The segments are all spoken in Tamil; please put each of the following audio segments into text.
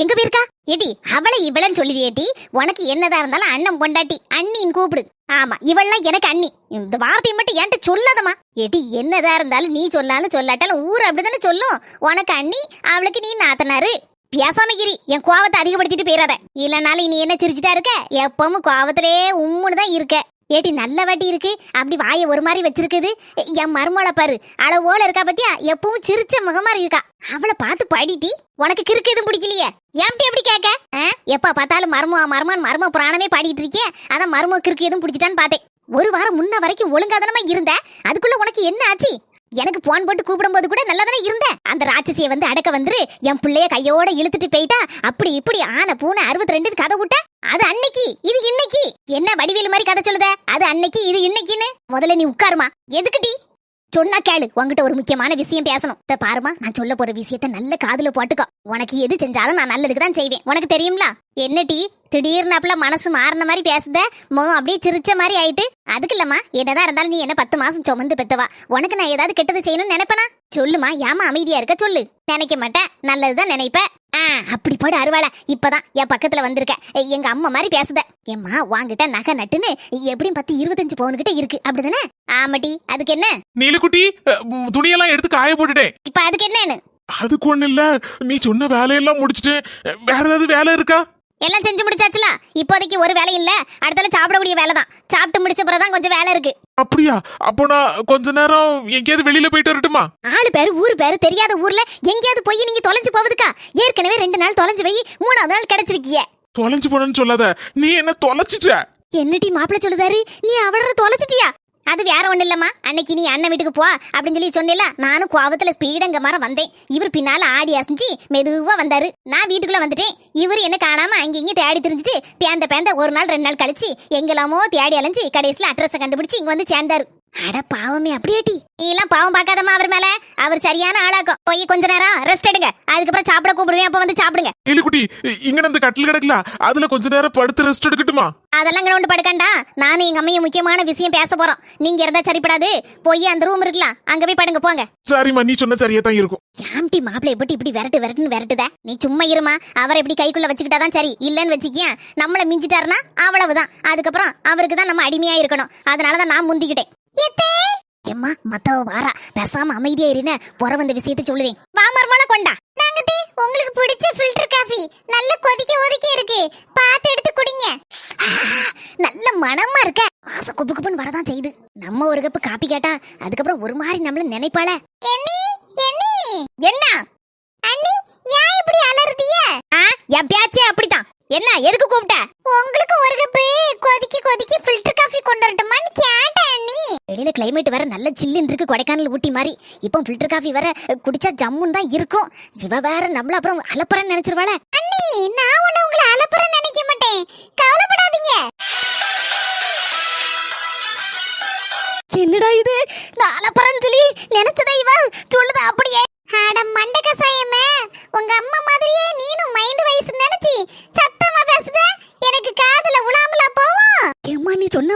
எங்க போயிருக்கா? எடி அவளை இவளன்னு சொல்லுவியேட்டி உனக்கு என்னதா இருந்தாலும் அண்ணன் பொண்டாட்டி அண்ணின்னு கூப்பிடு. ஆமா இவள்லாம் எனக்கு அண்ணி. இந்த வார்த்தையை மட்டும் என்கிட்ட சொல்லாதம்மா. எடி என்னதா இருந்தாலும் நீ சொல்லாலும் சொல்லாட்டாலும் ஊர் அப்படிதானே சொல்லும். உனக்கு அண்ணி அவளுக்கு நீ நாத்தனாரு. பேசாம இரு என் கோவத்தை அதிகப்படுத்திட்டு போயிடாத இல்லைனாலும் நீ என்ன சிரிச்சிட்டா இருக்க? எப்பவும் கோவத்திலே உம்முன்னு தான் இருக்க. ஏடி நல்ல வட்டி இருக்கு. அப்படி வாயை ஒரு மாதிரி வச்சிருக்குது. என் மருமலை பாரு. அளவோல இருக்கா பத்தியா? எப்பவும் சிரிச்ச முகமா இருக்கா. அவளை பார்த்து படிட்டி உனக்கு கிறுக்கு எதுவும் பிடிக்கலையே? ஏன்ட்டு எப்படி கேட்க? ஆ? எப்ப பார்த்தாலும் மர்மோ மர்மான் மர்ம புராணமே பாடிட்டு இருக்கேன் அதான் மர்மோ கிறுக்கு எதுவும் பிடிச்சிட்டான்னு பார்த்தேன். ஒரு வாரம் முன்ன வரைக்கும் ஒழுங்காதனமா இருந்த? அதுக்குள்ள உனக்கு என்ன ஆச்சு? எனக்கு போன் போட்டு கூப்பிடும்போது கூட நல்லா தானே இருந்த? அந்த ராட்சசியை வந்து அடக்க வந்துரு. என் பிள்ளைய கையோட இழுத்துட்டு போயிட்டா. அப்படி இப்படி ஆன பூனை அறுபத்தி ரெண்டு கதை விட்ட? அது அன்னைக்கு இது இன்னைக்கு. என்ன வடிவேலு மாதிரி கதை சொல்லுத? அது அன்னைக்கு இது இன்னைக்குன்னு. முதல்ல நீ உட்காருமா. எதுக்கு டீ சொன்னா கேளு. உங்ககிட்ட ஒரு முக்கியமான விஷயம் பேசணும். இத பாருமா நான் சொல்ல போற விஷயத்த நல்ல காதுல போட்டுக்கோ. உனக்கு எது செஞ்சாலும் நான் நல்லதுக்கு தான் செய்வேன். உனக்கு தெரியும்ல? என்னடி டீ? அப்பல மனசு மாறின மாதிரி பேசுத முகம் அப்படியே சிரிச்ச மாதிரி ஆயிட்டு அதுக்கு இல்லம்மா என்னதான் இருந்தாலும் நீ என்ன பத்து மாசம் சுமந்து பெத்தவா? உனக்கு நான் ஏதாவது கெட்டது செய்யணும்னு நினைப்பனா? சொல்லுமா ஏமா அமைதியா இருக்க சொல்லு. நினைக்க மாட்டேன் நல்லதுதான் நினைப்ப ஆ அப்படி போடு அருவாள இப்பதான் என் பக்கத்துல வந்திருக்க. எங்க அம்மா மாதிரி பேசுத. ஏம்மா வாங்கிட்ட நகை நட்டுன்னு எப்படியும் பத்து இருபத்தஞ்சு பவுன் கிட்ட இருக்கு அப்படிதானே? ஆமாடி அதுக்கு என்ன? நீலக்குட்டி துணியெல்லாம் எடுத்து காய போட்டுட்டேன். இப்ப அதுக்கு என்னன்னு? அதுக்கு ஒண்ணு இல்ல நீ சொன்ன வேலையெல்லாம் முடிச்சிட்டேன் வேற ஏதாவது வேலை இருக்கா? எல்லாம் செஞ்சு முடிச்சாச்சுல? இப்போதைக்கு ஒரு வேலை இல்ல. அடுத்தால சாப்பிடக்கூடிய வேலை தான் சாப்பிட்டு முடிச்ச பிறகுதான் கொஞ்சம் வேலை இருக்கு. அப்படியா? அப்போ நான் கொஞ்ச நேரம் எங்கேயாவது வெளியில போயிட்டு வரட்டுமா? ஆளு பேரு ஊரு பேரு தெரியாத ஊர்ல எங்கேயாவது போய் நீங்க தொலைஞ்சு போவதுக்கா? ஏற்கனவே ரெண்டு நாள் தொலைஞ்சு போய் மூணாவது நாள் கிடைச்சிருக்கிய. தொலைஞ்சு போனேன்னு சொல்லாத. நீ என்ன தொலைச்சிட்ட? என்னடி மாப்பிள்ள சொல்லுதாரு? நீ அவள தொலைச்சிட்டியா? அது வேற ஒண்ணு இல்லம்மா. அன்னைக்கு நீ அண்ணன் வீட்டுக்கு போ அப்படின்னு சொல்லி சொன்னேல நானும் கோவத்துல ஸ்பீடங்க மாற வந்தேன். இவர் பின்னால ஆடி அசைஞ்சு மெதுவா வந்தாரு. நான் வீட்டுக்குள்ள வந்துட்டேன். இவர் என்ன காணாம அங்கேயும் இங்க தேடி திரிஞ்சுட்டு பேந்த பேந்த ஒரு நாள் ரெண்டு நாள் கழிச்சு எங்கெல்லாமோ தேடி அலைஞ்சு கடைசியில அட்ரஸ கண்டுபிடிச்சு இங்க வந்து சேர்ந்தாரு. அட பாவமே அப்படியேட்டி நீ எல்லாம் பாவம் பார்க்காதம்மா அவர் மேல. அவர் சரியான ஆளாக்கும். போய் கொஞ்ச நேரம் ரெஸ்ட் எடுங்க. அதுக்கப்புறம் சாப்பிட கூப்பிடுவேன். அப்ப வந்து சாப்பிடுங்க. நீலக்குட்டி இங்க இந்த கட்டில் கிடக்கல? அதுல கொஞ்ச நேரம் படுத்து ரெஸ்ட் எடுக்கட்டுமா? அதெல்லாம் கிரவுண்ட் படுக்கண்டா. நானும் எங்க அம்மையும் முக்கியமான விஷயம் பேச போறோம். நீங்க இருந்தா சரிப்படாது. போய் அந்த ரூம் இருக்கலாம். அங்க போய் படுங்க போங்க. சரிம்மா நீ சொன்ன சரியா தான் இருக்கும். ஏம்டி மாப்பிள்ளை எப்படி இப்படி விரட்டு விரட்டுன்னு விரட்டுத? நீ சும்மா இருமா. அவரை இப்படி கைக்குள்ள வச்சுக்கிட்டாதான் சரி. இல்லன்னு வச்சுக்கிய நம்மள மிஞ்சிட்டாருன்னா அவ்வளவுதான். அதுக்கப்புறம் அவருக்கு தான் நம்ம அடிமையா இருக்கணும். அதனாலதான் நான் முந்திக்கிட்டேன். எம்மா மத்தவ வாரா. பேசாம அமைதியா இருன புற வந்த விஷயத்தை சொல்லுவேன். வா மர்மல கொண்டா. நாங்கதே உங்களுக்கு பிடிச்ச ஃபில்டர் காஃபி நல்ல கொதிக்க ஒதுக்கி இருக்கு. பார்த்து எடுத்து குடிங்க. நல்ல மனமா இருக்க. ஆசை குப்பு குப்புன்னு வரதான் செய்யுது. நம்ம ஒரு கப்பு காப்பி கேட்டா அதுக்கப்புறம் ஒரு மாதிரி நம்மள நினைப்பாள. எண்ணி எண்ணி. என்ன? அண்ணி ஏன் இப்படி அலறுதிய? ஆ என் பேச்சே அப்படிதான் என்ன எதுக்கு கூப்பிட்ட? உங்களுக்கு ஒரு கப்பு கொதிக்கி கொதிக்கி ஃபில்டர் காஃபி கொண்டு வரட்டுமான்னு வெளியில கிளைமேட் வேற நல்ல சில்லுன்னு இருக்கு கொடைக்கானல் ஊட்டி மாதிரி. இப்போ ஃபில்டர் காஃபி வேற குடிச்சா ஜம்முன்னு தான் இருக்கும். இவ வேற நம்மள அப்புறம் அலப்பறன்னு நினைச்சிருவாள. அண்ணி நான் ஒண்ணு உங்களை அலப்பறன்னு நினைக்க மாட்டேன். கவலைப்படாதீங்க. என்னடா இது? நான் அலப்பறன்னு சொல்லி நினைச்சதா இவ சொல்லுது அப்படியே அட மண்ட கசாயமே உங்க அம்மா மாதிரியே நீனும் மைண்ட் வயசு நினைச்சி சத்தமா பேசுத எனக்கு காதுல உலாமலா போவோம்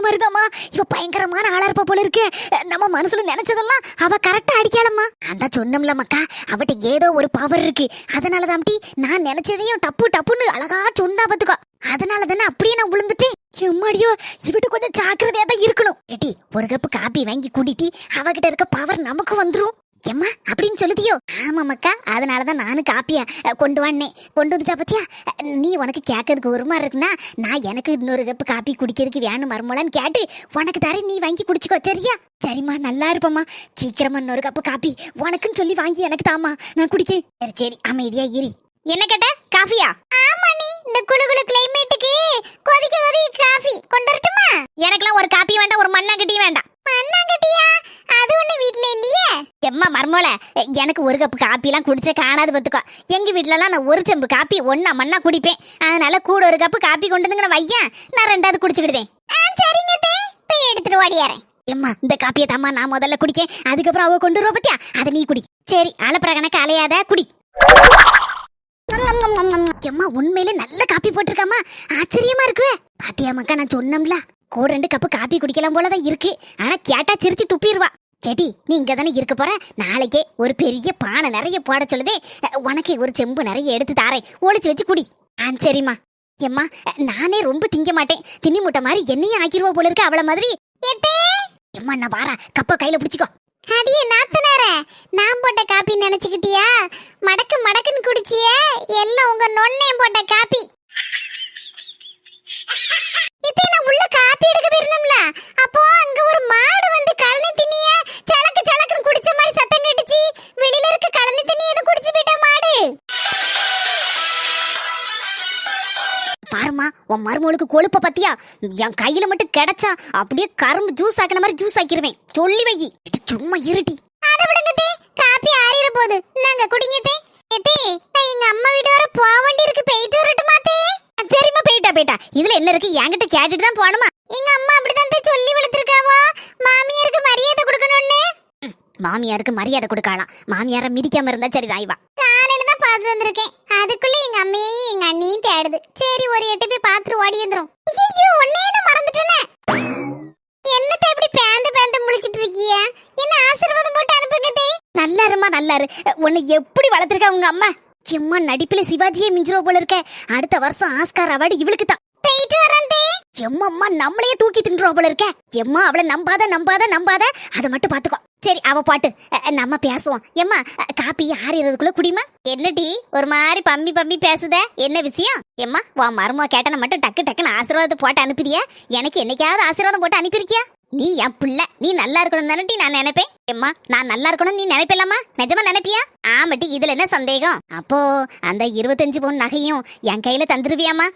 மருதம்மா இவ பயங்கரமான ஆளா இருப்ப போல இருக்கு நம்ம மனசுல நினைச்சதெல்லாம் அவ கரெக்டா அடிக்கலம்மா அந்த சொன்னோம்ல மக்கா அவட்ட ஏதோ ஒரு பவர் இருக்கு. அதனாலதான் டி நான் நினைச்சதையும் டப்பு டப்புன்னு அழகா சொன்னா பாத்துக்கோ. அதனால தானே அப்படியே நான் விழுந்துட்டேன் எம்மாடியோ இவட்ட கொஞ்சம் ஜாக்கிரதையா தான் இருக்கணும். ஏட்டி ஒரு கப்பு காப்பி வாங்கி குடிட்டி அவகிட்ட இருக்க பவர் நமக்கு வந்துரும். எம்மா அப்படின்னு சொல்லுதியோ? ஆமா அதனால அதனாலதான் நானும் காப்பியா கொண்டு வந்தேன். கொண்டு வந்துட்டா பத்தியா? நீ உனக்கு கேட்கறதுக்கு ஒரு மாதிரி இருக்குன்னா நான் எனக்கு இன்னொரு கப்பு காப்பி குடிக்கிறதுக்கு வேணும் மருமலான்னு கேட்டு உனக்கு தர நீ வாங்கி குடிச்சுக்கோ சரியா? சரிம்மா நல்லா இருப்பம்மா. சீக்கிரமா இன்னொரு கப்பு காப்பி உனக்குன்னு சொல்லி வாங்கி எனக்கு தாமா நான் குடிக்கேன். சரி சரி அமைதியா இரி. என்ன கேட்ட? காஃபியா? ஆமா நீ இந்த குளு குளு கிளைமேட்டுக்கு கொதிக்க கொதிக்க காஃபி. கொண்டு வரட்டுமா? எனக்குலாம் ஒரு காப்பி வேண்டாம் ஒரு மண்ணா கிட்டியும் வேண்டாம். மர்மோல எனக்கு ஒரு கப்பு காப்பிலாம் குடிச்ச காணாது பத்துக்கோ எங்க வீட்லலாம் நான் ஒரு செம்பு காப்பி ஒன்னா மண்ணா குடிப்பேன். அதனால கூட ஒரு கப்பு காப்பி கொண்டு வந்துங்கிற வையன். நான் ரெண்டாவது குடிச்சுக்கிடுவேன். சரிங்க போய் எடுத்துட்டு ஓடியாரேன் எம்மா இந்த காப்பியை தாம்மா நான் முதல்ல குடிக்கேன். அதுக்கப்புறம் அவ கொண்டு வருவா பத்தியா? அதை நீ குடி. சரி அலப்புற கணக்கு அலையாத குடி. எம்மா உண்மையிலே நல்ல காப்பி போட்டிருக்காமா ஆச்சரியமா இருக்கு பாத்தியா மக்கா நான் சொன்னோம்ல கூட ரெண்டு கப்பு காப்பி குடிக்கலாம் போலதான் இருக்கு. ஆனா கேட்டா சிரிச்சு துப்பிடுவா. செடி நீ இங்கே தானே இருக்க போற? நாளைக்கே ஒரு பெரிய பானை நிறைய போட சொல்லுதே. உனக்கு ஒரு செம்பு நிறைய எடுத்து தாரேன். ஒளிச்சு வச்சு குடி. ஆ சரிம்மா. எம்மா நானே ரொம்ப திங்க மாட்டேன். தின்னி முட்டை மாதிரி என்னையும் ஆக்கிருவா போல இருக்கு அவள மாதிரி. எம்மா நான் வாரா. கப்ப கையில பிடிச்சிக்கோ. அடியே நாத்தனார நான் போட்ட காப்பி நினைச்சுக்கிட்டியா? மடக்கு மடக்குன்னு குடிச்சிய. எல்லாம் உங்க நொண்ணையும் போட்ட காப்பி. இதே நான் உள்ள காப்பி எடுக்க போயிருந்தோம்ல அப்போ அங்க ஒரு மாடு உன் மருமகளுக்கு கொழுப்ப பத்தியா? என் கையில மட்டும் கிடைச்சா அப்படியே கரும்பு ஜூஸ் ஆக்கின மாதிரி ஜூஸ் ஆக்கிருவேன். சொல்லி வை. சும்மா இருட்டி அத விடுங்க தே. காப்பி ஆறிற போது. நாங்க குடிங்க தே. தே நான் எங்க அம்மா வீடு வர போக வேண்டி இருக்கு. போயிட்டு வரட்டுமா தே? சரிம்மா போயிட்டா போயிட்டா. இதுல என்ன இருக்கு? என்கிட்ட கேட்டுட்டு தான் போகணுமா? எங்க அம்மா அப்படிதான் தே சொல்லி வளர்த்திருக்காவோ மாமியாருக்கு மரியாதை கொடுக்கணும்னு? மாமியாருக்கு மரியாதை கொடுக்கலாம். மாமியார மிதிக்காம இருந்தா சரிதான் காலையில தான் பார்த்து வந்திருக்கேன். அதுக்குள்ள எங்க அம்மையையும் எங்க அண்ணியும் தேடுது. சரி ஒரு எட்டு போய் பார்த்துட்டு ஓடி வந்துரும். ஐயோ உன்னே நான் மறந்துட்டேனே. என்னத்தை இப்படி பேந்து பேந்து முழிச்சிட்டு இருக்கிய? என்ன ஆசீர்வாதம் போட்டு அனுப்புங்க தே. நல்லா இருமா நல்லா இரு உன்னை எப்படி வளர்த்திருக்கா உங்க அம்மா? எம்மா நடிப்புல சிவாஜியே மிஞ்சிரோ போல இருக்க. அடுத்த வருஷம் ஆஸ்கார் அவார்டு இவளுக்கு தான். போயிட்டு வரேன் தே. எம்மம்மா நம்மளையே தூக்கி தின்றுவா போல இருக்க. எம்மா அவளை நம்பாத நம்பாத நம்பாத. அதை மட்டும் பாத்துக்கோ சரி அவ பாட்டு. நம்ம பேசுவோம். எம்மா காப்பி ஆறிறதுக்குள்ள குடிமா? என்னடி ஒரு மாதிரி பம்பி பம்பி பேசுத? என்ன விஷயம்? எம்மா உன் மருமக கேட்டன மட்டும் டக்கு டக்குன்னு ஆசீர்வாதத்தை போட்டு அனுப்புறியா எனக்கு என்னைக்காவது ஆசீர்வாதம் போட்டு அனுப்பியிருக்கியா? நீ என் பிள்ளை நீ நல்லா இருக்கணும் தானே நான் நினைப்பேன். எம்மா நான் நல்லா இருக்கணும் நீ நினைப்பில்லம்மா? நிஜமா நினைப்பியா? ஆமாட்டி இதுல என்ன சந்தேகம்? அப்போ அந்த இருபத்தஞ்சு பவுன் நகையும் என் கையில தந்துருவியாமா